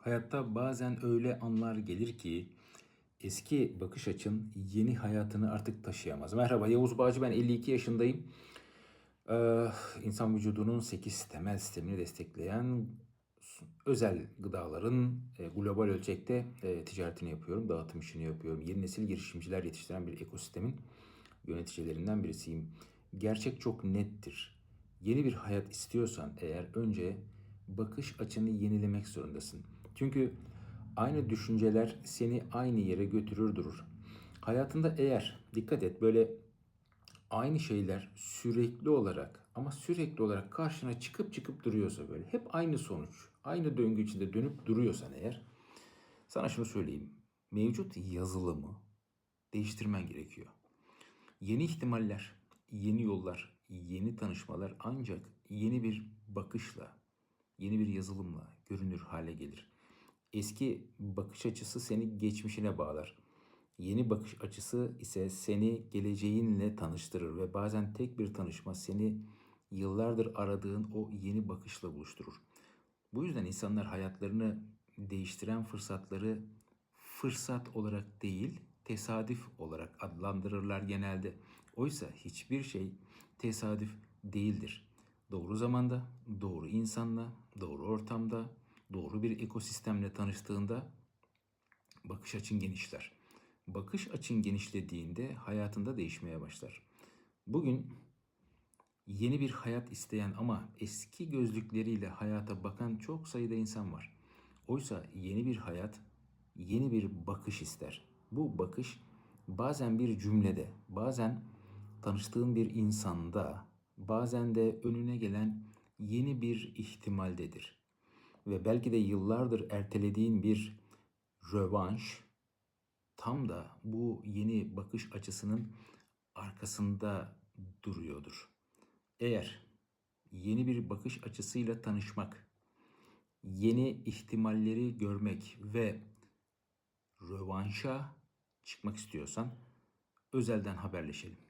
Hayatta bazen öyle anlar gelir ki eski bakış açın yeni hayatını artık taşıyamaz. Merhaba Yavuz Bağcı ben 52 yaşındayım. Ee, insan vücudunun 8 temel sistemini destekleyen özel gıdaların e, global ölçekte e, ticaretini yapıyorum, dağıtım işini yapıyorum. Yeni nesil girişimciler yetiştiren bir ekosistemin yöneticilerinden birisiyim. Gerçek çok nettir. Yeni bir hayat istiyorsan eğer önce bakış açını yenilemek zorundasın. Çünkü aynı düşünceler seni aynı yere götürür durur. Hayatında eğer dikkat et böyle aynı şeyler sürekli olarak ama sürekli olarak karşına çıkıp çıkıp duruyorsa böyle hep aynı sonuç, aynı döngü içinde dönüp duruyorsan eğer sana şunu söyleyeyim. Mevcut yazılımı değiştirmen gerekiyor. Yeni ihtimaller, yeni yollar, yeni tanışmalar ancak yeni bir bakışla, yeni bir yazılımla görünür hale gelir. Eski bakış açısı seni geçmişine bağlar. Yeni bakış açısı ise seni geleceğinle tanıştırır ve bazen tek bir tanışma seni yıllardır aradığın o yeni bakışla buluşturur. Bu yüzden insanlar hayatlarını değiştiren fırsatları fırsat olarak değil, tesadüf olarak adlandırırlar genelde. Oysa hiçbir şey tesadüf değildir. Doğru zamanda, doğru insanla, doğru ortamda, doğru bir ekosistemle tanıştığında bakış açın genişler. Bakış açın genişlediğinde hayatında değişmeye başlar. Bugün yeni bir hayat isteyen ama eski gözlükleriyle hayata bakan çok sayıda insan var. Oysa yeni bir hayat, yeni bir bakış ister. Bu bakış bazen bir cümlede, bazen tanıştığın bir insanda, bazen de önüne gelen yeni bir ihtimaldedir. Ve belki de yıllardır ertelediğin bir rövanş tam da bu yeni bakış açısının arkasında duruyordur. Eğer yeni bir bakış açısıyla tanışmak, yeni ihtimalleri görmek ve rövanşa çıkmak istiyorsan özelden haberleşelim.